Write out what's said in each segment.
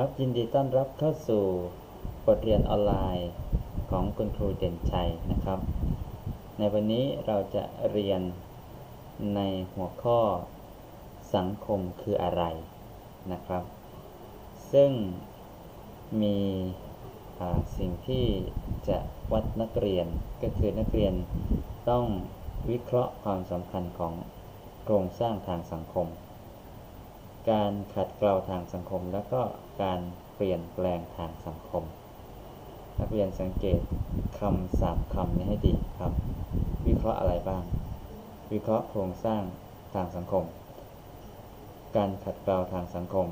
ครับยินดีต้อนรับเข้าสู่บทเรียนออนไลน์ของคุณครูเด่นชัยนะครับ ในวันนี้เราจะเรียนในหัวข้อสังคมคืออะไรนะครับ ซึ่งมีสิ่งที่จะวัดนักเรียนก็คือนักเรียนต้องวิเคราะห์ความสำคัญของโครงสร้างทางสังคม การขัดเกลาทางสังคม แล้วก็การเปลี่ยนแปลงทางสังคม นักเรียนสังเกตคำสามคำนี้ให้ดีครับ วิเคราะห์อะไรบ้าง วิเคราะห์โครงสร้างทางสังคม การขัดเกลาทางสังคม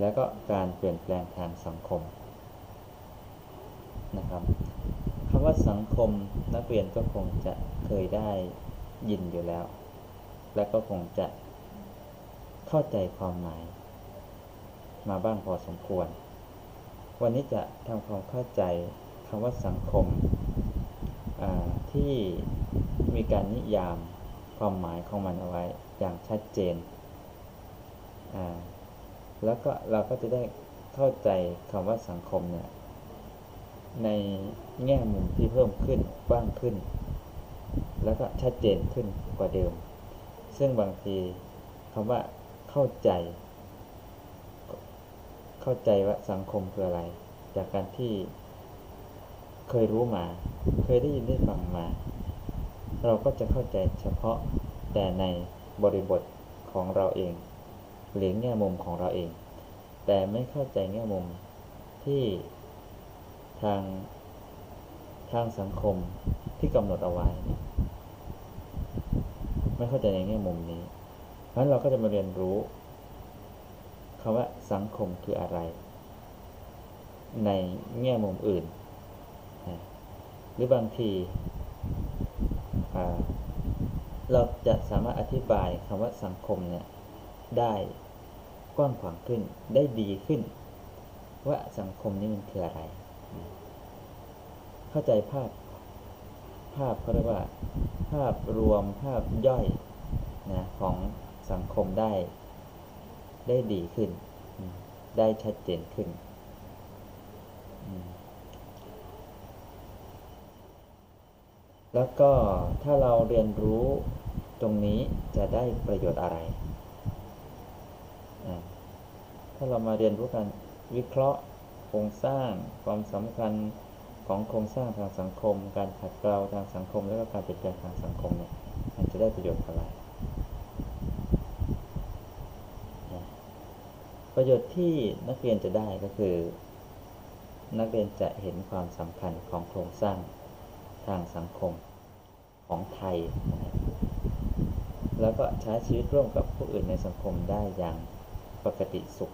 แล้วก็การเปลี่ยนแปลงทางสังคมนะครับคำว่าสังคมนักเรียนก็คงจะเคยได้ยินอยู่แล้ว และก็คงจะ เข้าใจความหมาย มาบ้างพอสมควร วันนี้จะทำความเข้าใจคำว่าสังคมที่มีการนิยามความหมายของมันเอาไว้อย่างชัดเจน แล้วก็เราก็จะได้เข้าใจคำว่าสังคมเนี่ยในแง่มุมที่เพิ่มขึ้นกว้างขึ้น แล้วก็ชัดเจนขึ้นกว่าเดิม ซึ่งบางทีคำว่า เข้าใจ เข้าใจว่าสังคมคืออะไร จากการที่เคยรู้มา เคยได้ยินได้ฟังมา เราก็จะเข้าใจเฉพาะแต่ในบริบทของเราเองหรือแง่มุมของเราเอง แต่ไม่เข้าใจแง่มุมที่ทางทางสังคมที่กำหนดเอาไว้ ไม่เข้าใจในแง่มุมนี้ เพราะฉะนั้นเราก็จะมาเรียนรู้คำว่าสังคมคืออะไร ในแง่มุมอื่น หรือบางทีเราจะสามารถอธิบายคำว่าสังคมเนี่ยได้กว้างขวางขึ้นได้ดีขึ้น ว่าสังคมนี้มันคืออะไร เข้าใจภาพ ภาพเขาเรียกว่า ภาพรวมภาพย่อยนะของ สังคมได้ ได้ดีขึ้น ได้ชัดเจนขึ้น แล้วก็ถ้าเราเรียนรู้ตรงนี้จะได้ประโยชน์อะไร ถ้าเรามาเรียนรู้การวิเคราะห์โครงสร้างความสำคัญของโครงสร้างทางสังคม การขัดเกลาทางสังคม แล้วก็การเปลี่ยนแปลงทางสังคมเนี่ยมันจะได้ประโยชน์อะไร ประโยชน์ที่นักเรียนจะได้ก็คือ นักเรียนจะเห็นความสำคัญของโครงสร้างทางสังคมของไทย แล้วก็ใช้ชีวิตร่วมกับผู้อื่นในสังคมได้อย่างปกติสุข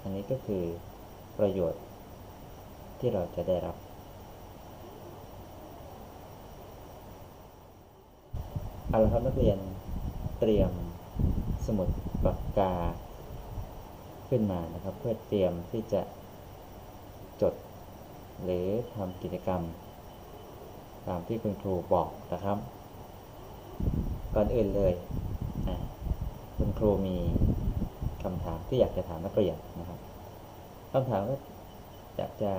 อันนี้ก็คือประโยชน์ที่เราจะได้รับ เอาละครับนักเรียนเตรียมสมุดปากกา ขึ้นมานะครับ เพื่อเตรียมที่จะจดหรือทำกิจกรรม ตามที่คุณครูบอกนะครับ ก่อนอื่นเลยคุณครูมีคำถามที่อยากจะถามนักเรียนนะครับคำถามก็อยากจะ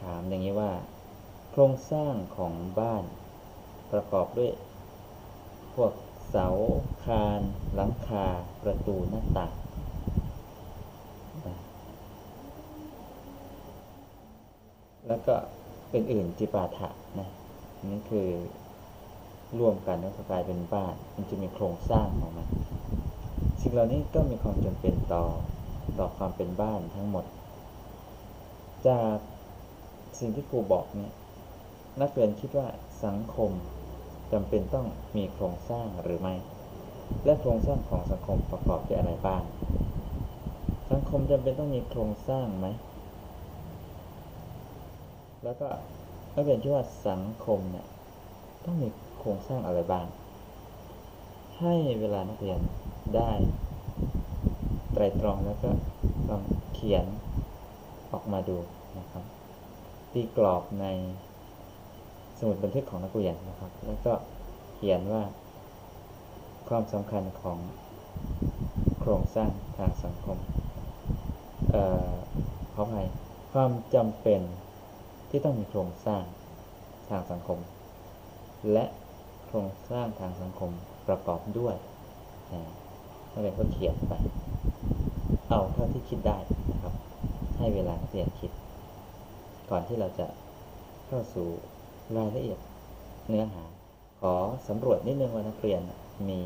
ถามอย่างนี้ว่า โครงสร้างของบ้านประกอบด้วย พวกเสาคาน หลังคา ประตูหน้าต่าง แล้วก็อื่นๆจิปาถะนะนี่คือรวมกันแล้วก็กลายเป็นบ้าน มันจะมีโครงสร้างของมันสิ่งเหล่านี้ก็มีความจำเป็นต่อต่อความเป็นบ้านทั้งหมด จากสิ่งที่ครูบอกเนี่ยนักเรียนคิดว่าสังคมจำเป็นต้องมีโครงสร้างหรือไม่ และโครงสร้างของสังคมประกอบด้วยอะไรบ้าง สังคมจำเป็นต้องมีโครงสร้างไหม แล้วก็นักเรียนคิดว่าสังคมเนี่ยต้องมีโครงสร้างอะไรบ้าง ให้เวลานักเรียนได้ไตรตรองแล้วก็ลองเขียนออกมาดูนะครับตีกรอบในสมุดบันทึกของนักเรียนนะครับ แล้วก็เขียนว่าความสำคัญของโครงสร้างทางสังคม เอ่อขออภัยความจำเป็น ที่ต้องมีโครงสร้างทางสังคม และโครงสร้างทางสังคมประกอบด้วยนะนักเรียนก็เขียนไป เอาเท่าที่คิดได้นะครับ ให้เวลาเรียนคิด ก่อนที่เราจะเข้าสู่รายละเอียดเนื้อหา ขอสำรวจนิดนึงว่านักเรียนมี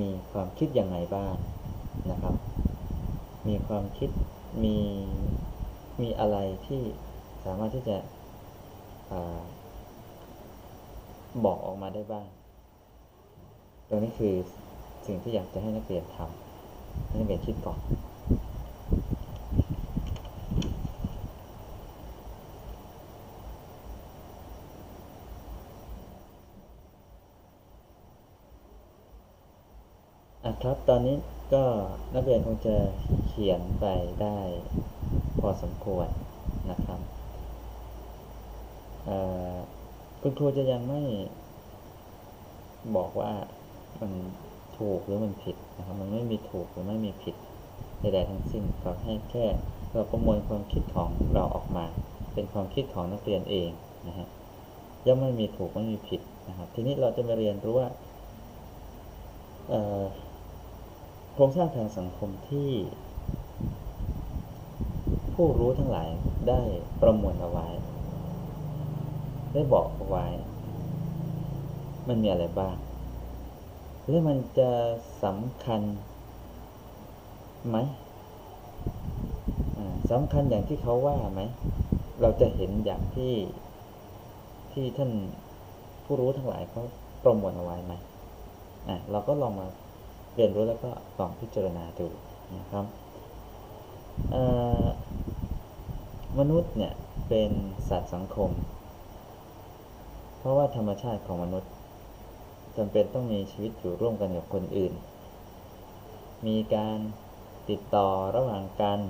มีความคิดยังไงบ้างนะครับ มีความคิดมีมีอะไรที่ สามารถที่จะอบอกออกมาได้บ้าง ตรงนี้คือสิ่งที่อยากจะให้นักเรียนทำให้นักเรียนคิดก่อนอะครับตอนนี้ก็นักเรียนคงจะเขียนไปได้พอสมควรนะครับ คุณครูจะยังไม่บอกว่ามันถูกหรือมันผิดนะครับมันไม่มีถูกหรือไม่มีผิดใดๆทั้งสิ้นก็ให้แค่เราประมวลความคิดของเราออกมา เป็นความคิดของนักเรียนเองนะฮะย่อมไม่มีถูกไม่มีผิดนะครับ ทีนี้เราจะมาเรียนรู้ว่าโครงสร้างทางสังคมที่ ผู้รู้ทั้งหลายได้ประมวลเอาไว้ ได้บอกเอาไว้ มันมีอะไรบ้างและมันจะสำคัญไหมสำคัญอย่างที่เขาว่าไหม เราจะเห็นอย่างที่ที่ท่านผู้รู้ทั้งหลายเขาประมวลเอาไว้ไหมอะเราก็ลองมาเรียนรู้แล้วก็ลองพิจารณาดูนะครับมนุษย์เนี่ยเป็นสัตว์สังคม ราะว่าธรรมชาติของมนุษย์จำเป็นต้องมีชีวิตอยู่ร่วมกันกับคนอื่น มีการติดต่อระหว่างกัน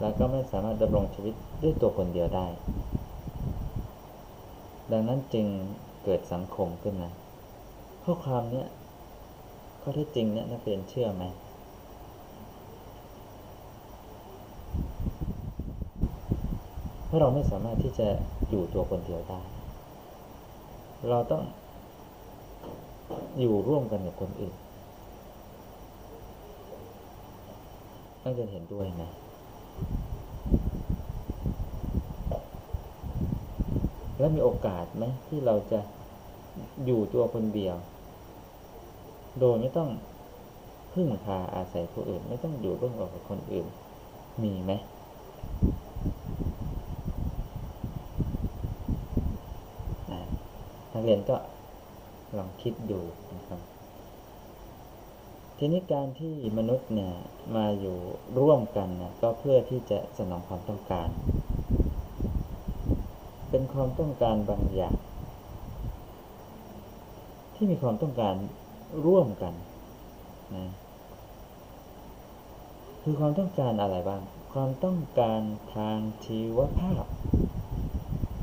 แล้วก็ไม่สามารถดำรงชีวิตด้วยตัวคนเดียวได้ ดังนั้นจึงเกิดสังคมขึ้นมาข้อความเนี้ยข้อเท็จจริงเนี่ยนักเรียนเชื่อไหมเพราะเราไม่สามารถที่จะอยู่ตัวคนเดียวได้ เราต้องอยู่ร่วมกันกับคนอื่นนักเรียนเห็นด้วยไหมแล้วมีโอกาสไหมที่เราจะอยู่ตัวคนเดียว โดยไม่ต้องพึ่งพาอาศัยผู้อื่น ไม่ต้องอยู่ร่วมกับคนอื่น มีไหมอ่า นักเรียนก็ลองคิดดูนะครับ ทีนี้การที่มนุษย์เนี่ยมาอยู่ร่วมกันนะก็เพื่อที่จะสนองความต้องการ เป็นความต้องการบางอย่าง ที่มีความต้องการร่วมกันนะคือความต้องการอะไรบ้าง ความต้องการทางชีวภาพ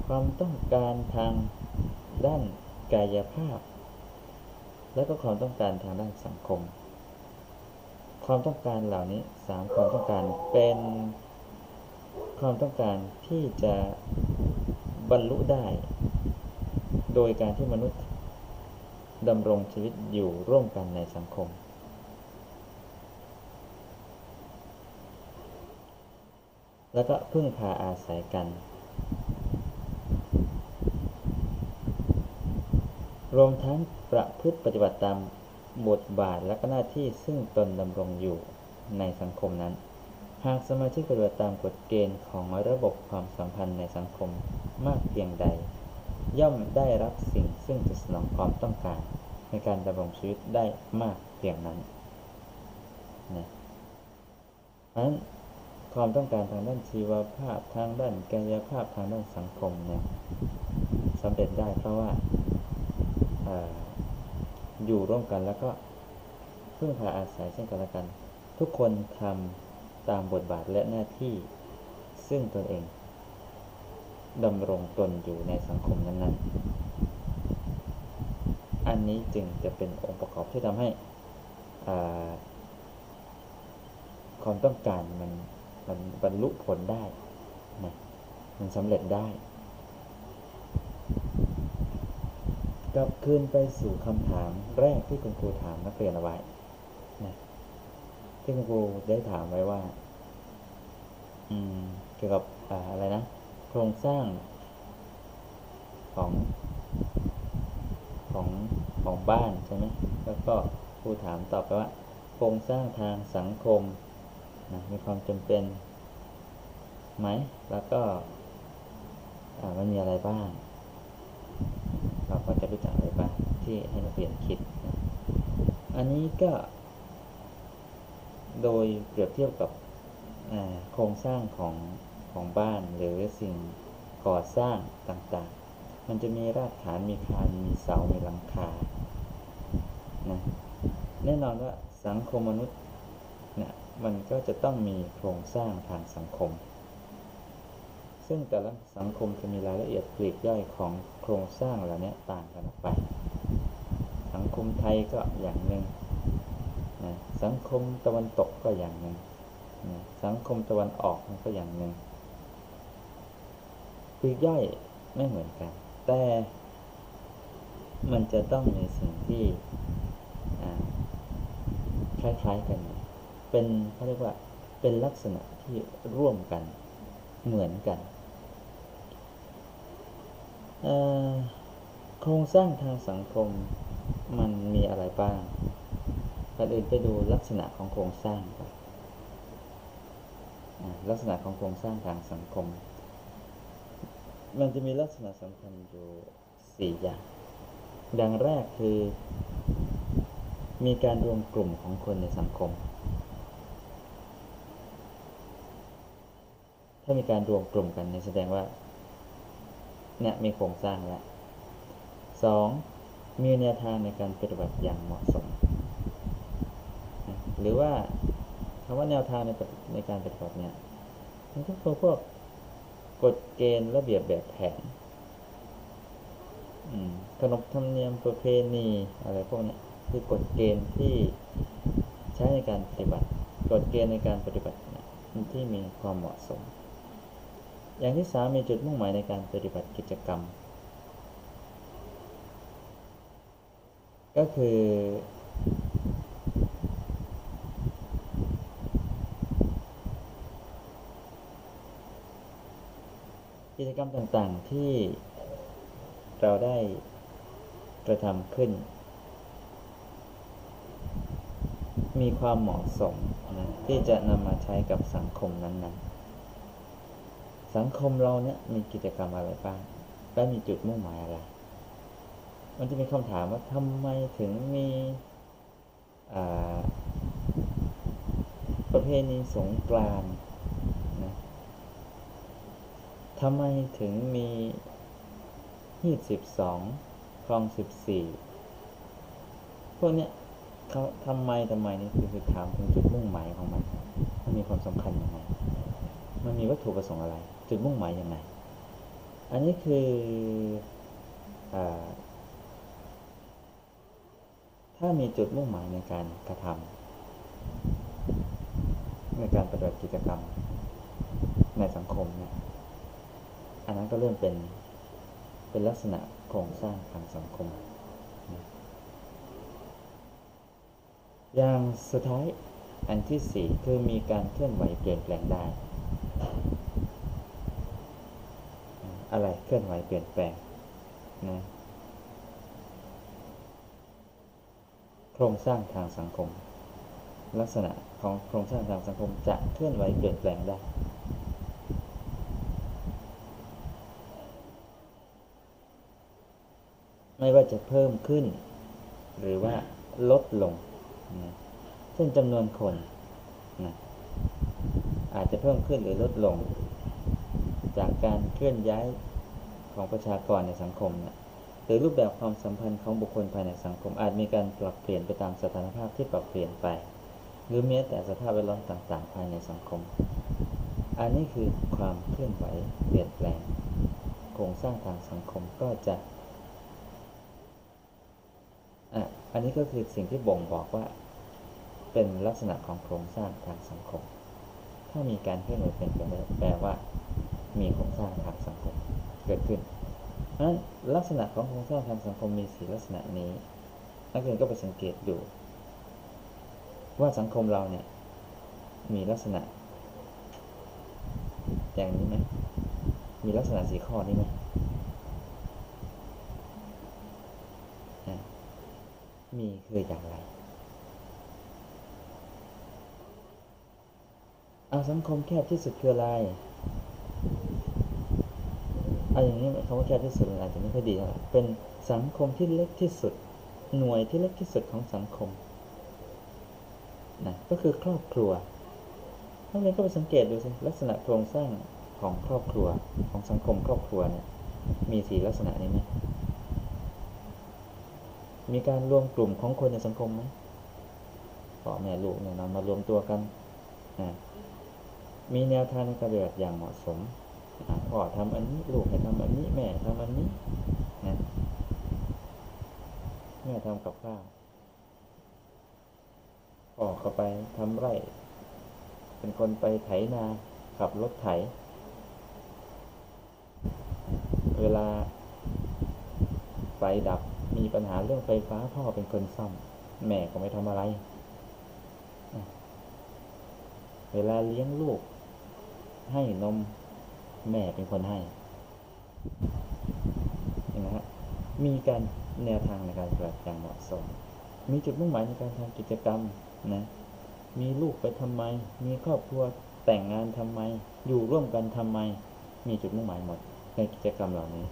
ความต้องการทาง ด้านกายภาพ และก็ความต้องการทางด้านสังคม ความต้องการเหล่านี้สามความต้องการเป็นความต้องการที่จะบรรลุได้ โดยการที่มนุษย์ดำรงชีวิตอยู่ร่วมกันในสังคม แล้วก็พึ่งพาอาศัยกัน รวมทั้งประพฤติปฏิบัติตามบทบาทและก็หน้าที่ซึ่งตนดำรงอยู่ในสังคมนั้น หากสมาชิกปฏิบัติตามกฎเกณฑ์ของระบบความสัมพันธ์ในสังคมมากเพียงใด ย่อมได้รับสิ่งซึ่งจะสนองความต้องการ ในการดำรงชีวิตได้มากเพียงนั้นนะนั้นความต้องการทางด้านชีวภาพทางด้านกายภาพทางด้านสังคมเนี่ยสำเร็จได้เพราะว่า อยู่ร่วมกันแล้วก็พึ่งพาอาศัยซึ่งกันและกัน ทุกคนทำตามบทบาทและหน้าที่ ซึ่งตนเองดำรงตนอยู่ในสังคมนั้นๆ อันนี้จึงจะเป็นองค์ประกอบที่ทำให้ความต้องการมันมันบรรลุผลได้นะมันสำเร็จได้ กลับคืนไปสู่คำถามแรกที่คุณครูถามนักเรียนเอาไว้นะที่คุณครูได้ถามไว้ว่า อืม เกี่ยวกับออะไรนะ โครงสร้างของของของบ้านใช่ไหมแล้วก็ครูถามตอบไปว่า โครงสร้างทางสังคมนะมีความจำเป็นไหม แล้วก็มันมีอะไรบ้าง เราจะรู้จักอะไรบ้างที่ให้นักเรียนคิด อันนี้ก็ โดยเปรียบเทียบกับโครงสร้างของของบ้านหรือสิ่งก่อสร้างต่างๆ มันจะมีรากฐานมีคานมีเสา มีหลังคานะแน่นอนว่าสังคมมนุษย์เนี่ยมันก็จะต้องมีโครงสร้างทางสังคม ซึ่งแต่ละสังคมจะมีรายละเอียดปลีกย่อยของ ครงสร้างเหล่านี้ต่างกันออกไป สังคมไทยก็อย่างหนึ่งนะสังคมตะวันตกก็อย่างหนึ่งนะสังคมตะวันออกมันก็อย่างหนึ่งปลีกย่อยไม่เหมือนกัน แต่มันจะต้องมีสิ่งที่คล้ายๆกัน เป็นเขาเรียกว่าเป็นลักษณะที่ร่วมกันเหมือนกัน โครงสร้างทางสังคมมันมีอะไรบ้างก่อนอื่นไปดูลักษณะของโครงสร้างก่อนลักษณะของโครงสร้างทางสังคม มันจะมีลักษณะสำคัญอยู่สี่อย่างอย่างแรกคือ มีการรวมกลุ่มของคนในสังคม ถ้ามีการรวมกลุ่มกันเนี่ยแสดงว่า เนี่ยมีโครงสร้างแล้วสองมีแนวทางในการปฏิบัติอย่างเหมาะสม หรือว่าคำว่าแนวทางในในการปฏิบัติเนี่ยมันก็คือพวกกฎเกณฑ์ระเบียบแบบแผนขนบธรรมเนียมประเพณีอะไรพวกนี้คือกฎเกณฑ์ที่ใช้ในการปฏิบัติ กฎเกณฑ์ในการปฏิบัติเนี่ยที่มีความเหมาะสม อย่างที่สามมีจุดมุ่งหมายในการปฏิบัติกิจกรรม ก็คือ กิจกรรมต่างๆที่เราได้กระทำขึ้น มีความเหมาะสมนะที่จะนำมาใช้กับสังคมนั้นๆ สังคมเราเนี่ยมีกิจกรรมอะไรบ้าง และมีจุดมุ่งหมายอะไร มันจะมีคำถามว่าทำไมถึงมีประเพณีสงกรานต์นะทำไมถึงมีฮีดสิบสองคลองสิบสี่พวกเนี้ยเขาทำไมทำไมนี่คือคือถามถึงจุดมุ่งหมายของมัน มันมีความสำคัญยังไง มันมีวัตถุประสงค์อะไร จุดมุ่งหมายยังไง อันนี้คืออถ้ามีจุดมุ่งหมายในการกระทำในการปฏิบัติกิจกรรมในสังคมเนี่ยอันนั้นก็เริ่มเป็นเป็นลักษณะโครงสร้างทางสังคม อย่างสุดท้ายอันที่สี่คือมีการเคลื่อนไหวเปลี่ยนแปลงได้ อะไรเคลื่อนไหวเปลี่ยนแปลงนะโครงสร้างทางสังคม ลักษณะของโครงสร้างทางสังคมจะเคลื่อนไหวเปลี่ยนแปลงได้ไม่ว่าจะเพิ่มขึ้น หรือว่าลดลงนะเช่นจำนวนคนนะอาจจะเพิ่มขึ้นหรือลดลง จากการเคลื่อนย้ายของประชากรในสังคมนะหรือรูปแบบความสัมพันธ์ของบุคคลภายในสังคมอาจมีการปรับเปลี่ยนไปตามสถานภาพที่ปรับเปลี่ยนไป หรือแม้แต่สภาพแวดล้อมต่าง ๆ ภายในสังคม อันนี้คือความเคลื่อนไหวเปลี่ยนแปลงโครงสร้างทางสังคมก็จะอะอันนี้ก็คือสิ่งที่บ่งบอกว่าเเป็นลักษณะของโครงสร้างทางสังคม ถ้ามีการเคลื่อนไหวเปลี่ยนแปลงแปลว่า มีโครงสร้างทางสังคมเกิดขึ้นเพราะฉะนั้นลักษณะของโครงสร้างทางสังคมมีสีลักษณะนี้นักเรียนก็ไปสังเกตดู ว่าสังคมเราเนี่ยมีลักษณะ อย่างนี้ไหมมีลักษณะสีข้อนี้ไหมมีคืออย่างไรเอาสังคมแคบที่สุดคืออะไร เอาอย่างนี้คำว่าแคบที่สุดมันอาจจะไม่ค่อยดีเท่าไหร่เป็นสังคมที่เล็กที่สุด หน่วยที่เล็กที่สุดของสังคมนะก็คือครอบครัวนักเรียนก็ไปสังเกตดูสิลักษณะโครงสร้างของครอบครัวของสังคมครอบครัวเนี่ยมีสีลักษณะนี้ไหมมีการรวมกลุ่มของคนในสังคมไหมพ่อแม่ลูกเนี่ยนำมารวมตัวกันนะมีแนวทางในการปฏิบัติอย่างเหมาะสม พ่อทำอันนี้ลูกให้ทำอันนี้แม่ทำอันนี้นะแม่ทำกับข้าวพ่อเข้าไปทำไร่ เป็นคนไปไถนาขับรถไถ เวลา ไฟดับมีปัญหาเรื่องไฟฟ้าพ่อเป็นคนซ่อม แม่ก็ไม่ทำอะไร เวลาเลี้ยงลูก ให้นม แม่เป็นคนให้เห็นไหมฮะมีการแนวทางในการปฏิบัติอย่างเหมาะสม มีจุดมุ่งหมายในการทำกิจกรรมนะ มีลูกไปทำไม มีครอบครัวแต่งงานทำไม อยู่ร่วมกันทำไม มีจุดมุ่งหมายหมดในกิจกรรมเหล่านี้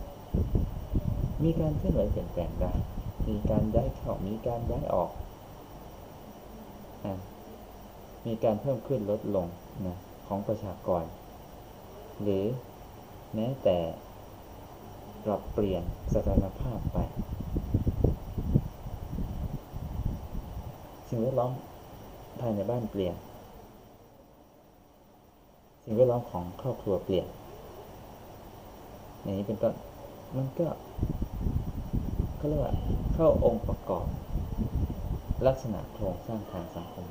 มีการเคลื่อนไหวเปลี่ยนแปลงได้ มีการย้ายเข้า มีการย้ายออกอะมีการเพิ่มขึ้นลดลงนะของประชากร หรือแม้แต่ปรับเปลี่ยนสถานภาพไป สิ่งแวดล้อมภายในบ้านเปลี่ยน สิ่งแวดล้อมของครอบครัวเปลี่ยนอย่างนี้เป็นต้นมันก็เขาเรียกว่าเข้าองค์ประกอบ ลักษณะโครงสร้างทางสังคม